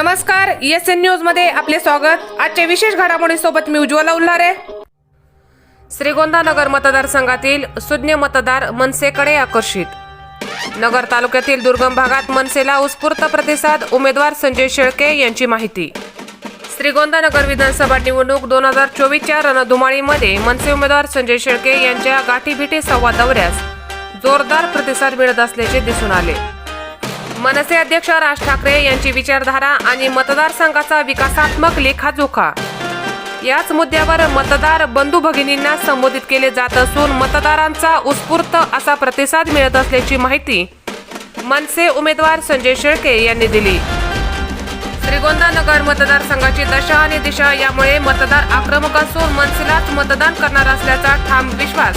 नमस्कार S N न्यूजमध्ये आपले स्वागत. आजच्या विशेष घडामोडीसोबत मी उज्ज्वला उल्हारे. श्रीगोंदा नगर मतदारसंघातील सुज्ञ मतदार मनसेकडे आकर्षित. नगर तालुक्यातील दुर्गम भागात मनसेला उत्स्फूर्त प्रतिसाद उमेदवार संजय शेळके यांची माहिती. श्रीगोंदा नगर विधानसभा निवडणूक दोन हजार चोवीसच्या रणधुमाळीमध्ये मनसे उमेदवार संजय शेळके यांच्या गाठीभिटी संवाद दौऱ्यास जोरदार प्रतिसाद मिळत असल्याचे दिसून आले. मनसे अध्यक्ष राज ठाकरे यांची विचारधारा आणि मतदारसंघाचा विकासात्मक लेखाजोखा. याच मुद्द्यावर मतदार बंधू भगिनींना संबोधित केले जात असून मतदारांचा उत्स्फूर्त असा प्रतिसाद मिळत असल्याची माहिती मनसे उमेदवार संजय शेळके यांनी दिली. श्रीगोंदा नगर मतदारसंघाची दशा आणि दिशा यामुळे मतदार आक्रमक असून मनसेलाच मतदान करणार असल्याचा ठाम विश्वास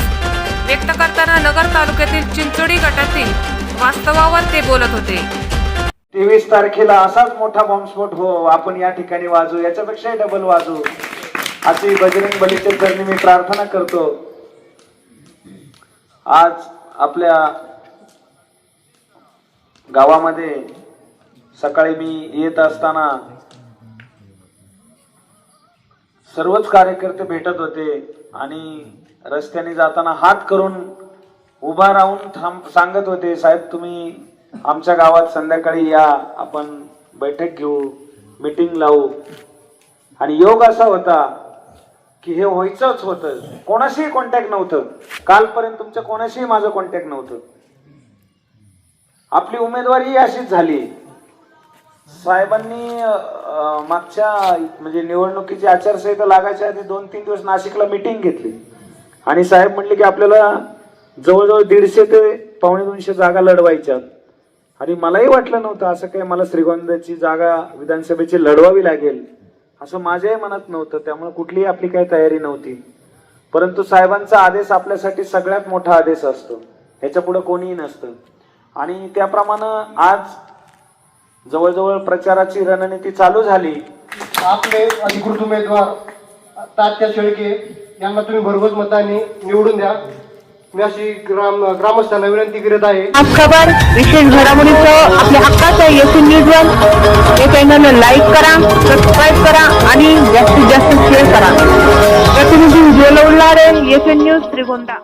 व्यक्त करताना नगर तालुक्यातील चिंचोडी गटातील वास्तवावर ते बोलत होते. तेवीस तारखेला असाच मोठा बॉम्बस्फोट. हो आपण या ठिकाणी वाजू याच्यापेक्षा डबल वाजू अशी बजरंग बलीच्या चरणी मी प्रार्थना करतो. आज आपल्या गावामध्ये सकाळी मी येत असताना सर्वच कार्यकर्ते भेटत होते आणि रस्त्याने जाताना हात करून उभा राहून थांब सांगत होते साहेब तुम्ही आमच्या गावात संध्याकाळी या आपण बैठक घेऊ मीटिंग लावू. आणि योग असा होता की हे व्हायचंच होतं. कोणाशीही कॉन्टॅक्ट नव्हतं. कालपर्यंत तुमच्या कोणाशीही माझं कॉन्टॅक्ट नव्हतं. आपली उमेदवारी अशीच झाली. साहेबांनी मागच्या म्हणजे निवडणुकीची आचारसंहिता लागायच्या आधी दोन तीन दिवस नाशिकला मिटिंग घेतली. आणि साहेब म्हटले की आपल्याला जवळजवळ दीडशे ते पावणे दोनशे जागा लढवायच्या. आणि मलाही वाटलं नव्हतं असं काही मला श्रीगोंद्याची जागा विधानसभेची लढवावी लागेल असं माझ्याही मनात नव्हतं. त्यामुळे कुठलीही आपली काही तयारी नव्हती. परंतु साहेबांचा आदेश आपल्यासाठी सगळ्यात मोठा आदेश असतो. ह्याच्या पुढे कोणीही नसतं. आणि त्याप्रमाणे आज जवळजवळ प्रचाराची रणनीती चालू झाली. आपले अधिकृत उमेदवार तात्या शेळके यांना तुम्ही भरघोस मताने निवडून द्या. मी अशी ग्राम ग्रामस्थांना विनंती करीत आहे. आज खबर विशेष घडामोडीचं आपल्या हक्काचं एस न्यूज वन हे चॅनल लाईक करा सबस्क्राईब करा आणि जास्तीत जास्त शेअर करा. प्रतिनिधी उज्ज्वल उल्हारे एस न्यूज त्रिगोंदा